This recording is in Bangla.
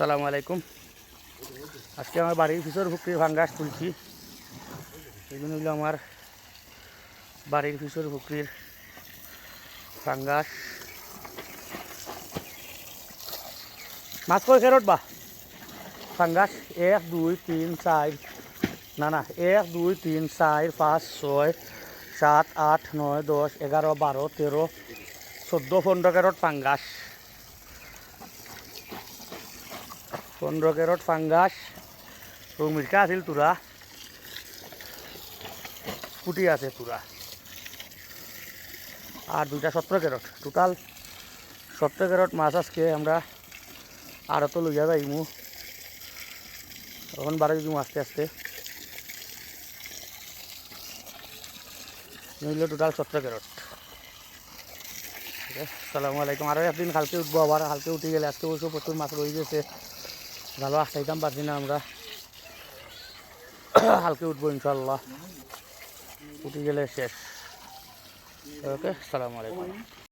আসসালামু আলাইকুম। আজকে আমার বাড়ির পিছর পুকুরির ভাঙ্গাস তুলছি। এগুলো হইল আমার বাড়ির পিছর পুকুরির ভাঙ্গাস। মাছ কয় কেরট বা? ফাঙ্গাস এক, দুই, তিন, চার, না না, এক, দুই, তিন, চার, পাঁচ, ছয়, সাত, আট, নয়, দশ, এগারো, বারো, তেরো, চোদ্দ, পনেরো কেরট ফাঙ্গাস পনেরো কেরট ফাঙ্গাস তো মির্কা আছিল তোরা। পুটি আছে তোরা। আর দুইটা সতেরো কেরট টোটাল সতেরো কেরট মাছ আজকে আমরা আরও তো লইয়া যাইমু। তখন বারো দিমু আস্তে আস্তে নইলে টোটাল সতেরো কেরট ঠিক আছে আলাইকুম। আরও একদিন কালকে উঠবো আবার। কালকে উঠে গেলে আজকে বসে প্রচুর মাছ রয়ে গেছে। ভালো আসাইতাম পারছি না আমরা। হালকে উঠবো ইনশাল্লাহ উঠে গেলে শেষ। ওকে সালামু আলাইকুম।